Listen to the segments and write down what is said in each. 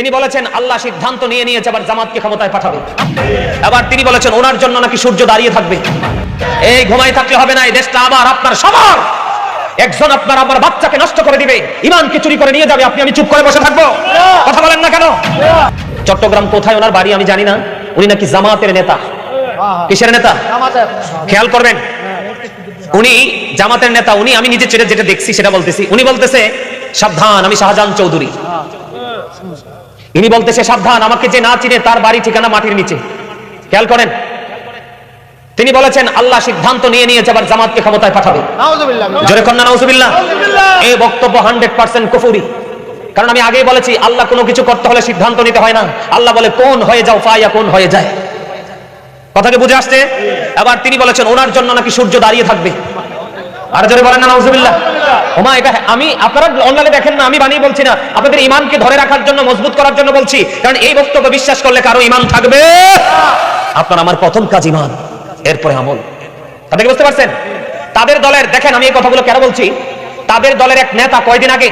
তিনি বলেছেন আল্লাহ সিদ্ধান্ত নিয়ে নিয়েছে আবার জামাতকে ক্ষমতায় পাঠাবে। আবার তিনি বলেছেন ওনার জন্য নাকি সূর্য দাঁড়িয়ে থাকবে। এই ঘুমাই থাকলে হবে না এই দেশটা আবার আপনার সবার। একজন আপনার আমার বাচ্চাকে নষ্ট করে দিবে ইমানকে চুরি করে নিয়ে যাবে আপনি আমি চুপ করে বসে থাকব। কথা বলেন না কেন? চট্টগ্রাম কোথায় ওনার বাড়ি আমি জানি না উনি নাকি জামাতের নেতা। কিসের নেতা? খেয়াল করবেন উনি জামাতের নেতা উনি আমি নিজে যেটা দেখছি সেটা বলতেছি। উনি বলতেছে সাবধান আমি শাহজাহান চৌধুরী। ইনি বলতেছে সাবধান আমাকে যে না চিনে তার বাড়ি ঠিকানা মাটির নিচে। খেয়াল করেন? তিনি বলেছেন আল্লাহ সিদ্ধান্ত নিয়ে নিয়েছে আবার জামাতকে ক্ষমতায় পাঠাবে। জোরে কন্যা নাউজুবিল্লাহ। এই বক্তব্য হান্ড্রেড পার্সেন্ট কুফুরি। কারণ আমি আগেই বলেছি আল্লাহ কোনো কিছু করতে হলে সিদ্ধান্ত নিতে হয় না। আল্লাহ বলে কোন হয়ে যাও ফাইয়া কোন হয়ে যায়। কথাকে বুঝে আসছে? এবার তিনি বলেছেন ওনার জন্য নাকি সূর্য দাঁড়িয়ে থাকবে। আর জোরে বলেন না নাউজুবিল্লাহ। ওমা এটা আমি আপনারা অনলাইনে দেখেন না আমি বানিয়ে বলছি না। আপনাদের ইমানকে ধরে রাখার জন্য মজবুত করার জন্য বলছি। কারণ এই বক্তব্য বিশ্বাস করলে কারও ইমান থাকবে। আপনার আমার প্রথম কাজ ইমান এরপরে আমল। তাদেরকে বুঝতে পারছেন? তাদের দলের দেখেন আমি এই কথাগুলো কেন বলছি? তাদের দলের এক নেতা কয়দিন আগে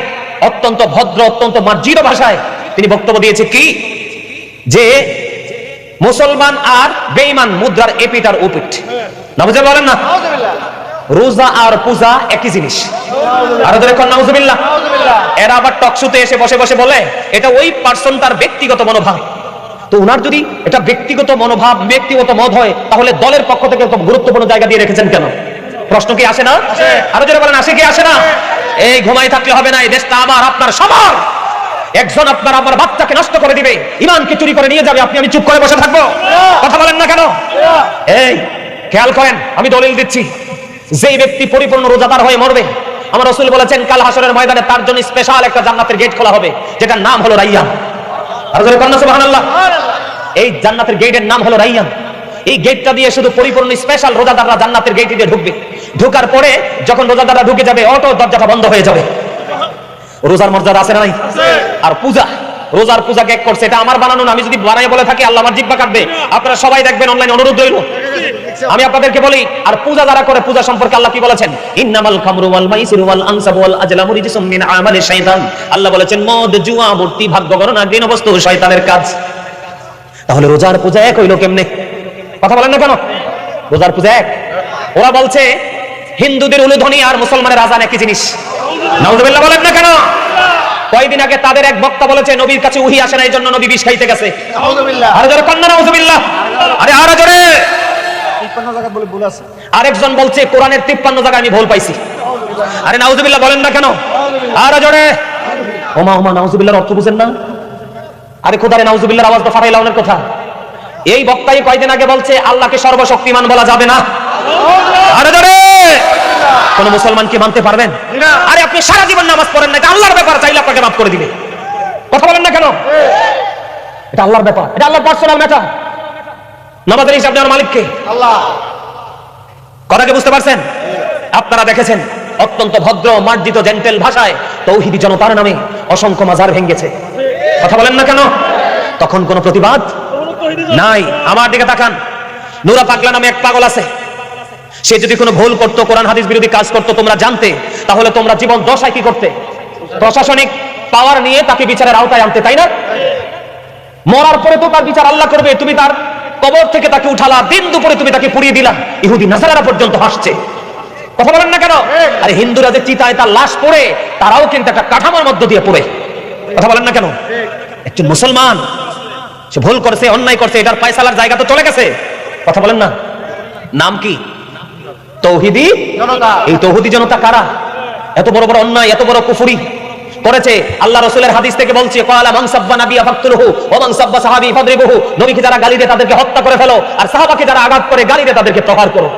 অত্যন্ত ভদ্র অত্যন্ত মার্জিত ভাষায় তিনি বক্তব্য দিয়েছে কি? যে মুসলমান আর বেঈমান মুদ্রার এপিট আর ওপিট নামজে বলেন না? রোজা আর পূজা একই জিনিস। আরও ধরে কন্যা এরা আবার টকশুতে এসে বসে বসে বলে এটা ওই পার্সন তার ব্যক্তিগত মনোভাব। তো উনার যদি এটা ব্যক্তিগত মনোভাব ব্যক্তিগত মত হয় তাহলে দলের পক্ষ থেকে এত গুরুত্বপূর্ণ জায়গা দিয়ে রেখেছেন কেন? প্রশ্ন কি আসে না? আরও যারা বলেন আসে কি আসে না? এই ঘুমাই থাকলে হবে না এই দেশটা আমার আপনার সবার। একজন আপনার আমার বাচ্চাকে নষ্ট করে দিবে। ইমানকে চুরি করে নিয়ে যাবে আপনি আমি চুপ করে বসে থাকব। কথা বলেন না কেন? এই খেয়াল করেন আমি দলিল দিচ্ছি। যেই ব্যক্তি পরিপূর্ণ রোজাদার হয়ে মরবে আমার রসুল বলেছেন কাল হাসরের ময়দানে তার জন্য স্পেশাল একটা জান্নাতের গেট খোলা হবে যেটার নাম হলো রাইয়ান এই জান্নাতের গেটের নাম হলো রাইয়ান এই গেটটা দিয়ে শুধু পরিপূর্ণ স্পেশাল রোজাদাররা জান্নাতের গেটে দিয়ে ঢুকবে। ঢুকার পরে যখন রোজাদাররা ঢুকে যাবে অটো দরজাটা বন্ধ হয়ে যাবে। রোজার মর্যাদা আছে না নাই? আর পূজা রোজার পূজা কেক করছে এটা আমার বানানো না আমি যদি বানাই বলে থাকি আল্লাহ আমার জিব্বা কাটবে। আপনারা সবাই দেখবেন অনলাইন অনুরোধ রইল। আমি আপনাদেরকে বলি আর পূজা যারা করে পূজা সম্পর্কে আল্লাহ কি বলেছেন? ইন্নামাল খামরু ওয়াল মাইসিরু ওয়াল আনসাবু ওয়াল আজলামু রিজসুম মিন আমালি শাইতান। আল্লাহ বলেছেন মদ জুয়া মূর্তি ভাগ্য গণনা ঘৃণ বস্তু শয়তানের কাজ। তাহলে রোজার পূজা এক হইল কেমনে? কথা বলেন না কেন? রোজার পূজা এক। ওরা বলছে হিন্দুদের উলুধ্বনি আর মুসলমানের আজান একই জিনিস। নাউজুবিল্লাহ বলেন না কেন? কয়দিন আগে তাদের এক বক্তা বলেছে নবীর কাছে উহি আসে না এই জন্য নবী বিষ খাইতে গেছে। আরে জোরে কন্যা নাউজুবিল্লাহ। আরে আরে জোরে। আরেকজন বলছে, কোরআনের তিপ্পান্ন জায়গায় আমি ভুল পাইছি। আরে নাউজুবিল্লাহ বলেন না কেন? আরে জোরে। ওমা ওমা, নাউজুবিল্লাহর অর্থ বুঝেন না? আরে খোদারে, নাউজুবিল্লাহর আওয়াজ তো ফাটাই লাউনের কথা। এই বক্তাই কয়দিন আগে বলছে, আল্লাহকে সর্বশক্তিমান বলা যাবে না। আরে জোরে। কোন মুসলমান কি মানতে পারবেন? আরে আপনি সারা জীবন নামাজ পড়েন না আল্লাহর ব্যাপার, চাইলে আপনাকে মাফ করে দিবে। কথা বলেন না কেন? এটা আল্লাহর ব্যাপার, এটা আল্লাহর পার্সোনাল ম্যাটার নামাজের হিসাব দেওয়ার মালিককে? কথা কি বুঝতে পারছেন? আপনারা দেখেছেন অত্যন্ত ভদ্র মার্জিত জেন্টেল ভাষায় তৌহিদি জনতার নামে অসংখ্য মাজার ভেঙ্গেছে। কথা বলেন না কেন? তখন কোনো প্রতিবাদ নাই। আমার দিকে তাকান। নুরা পাগলা নামে এক পাগল আছে। সে যদি কোনো ভুল করতো কোরআন হাদিস বিরোধী কাজ করতো তোমরা জানতে তাহলে তোমরা জীবন দশায় কি করতে? প্রশাসনিক পাওয়ার নিয়ে তাকে বিচারের আওতায় আনতে তাই না? মরার পরে তো তার বিচার আল্লাহ করবে তুমি তার কবর থেকে তাকে উঠালা দিন দুপুরে তুমি তাকে পুড়িয়ে দিলা। ইহুদি নাসারারা পর্যন্ত হাসছে। কথা বলেন না কেন? আরে হিন্দুরা যে চিতায় তার লাশ পড়ে তারাও কিন্তু একটা কাঠামোর মধ্য দিয়ে পড়ে। কথা বলেন না কেন? একজন মুসলমান সে ভুল করছে অন্যায় করছে এটার ফয়সালার জায়গা তো চলে গেছে। কথা বলেন না। নাম কি? তৌহিদি? এই তৌহিদি জনতা কারা? এত বড় বড় অন্যায় এত বড় কুফুরি। করেছে আল্লাহ রসুলের হাদিস থেকে বলছে নবীকে যারা গালি দেয় তাদেরকে হত্যা করে ফেলো, আর সাহাবাকে যারা আঘাত করে গালি দেয় তাদেরকে প্রহার করো।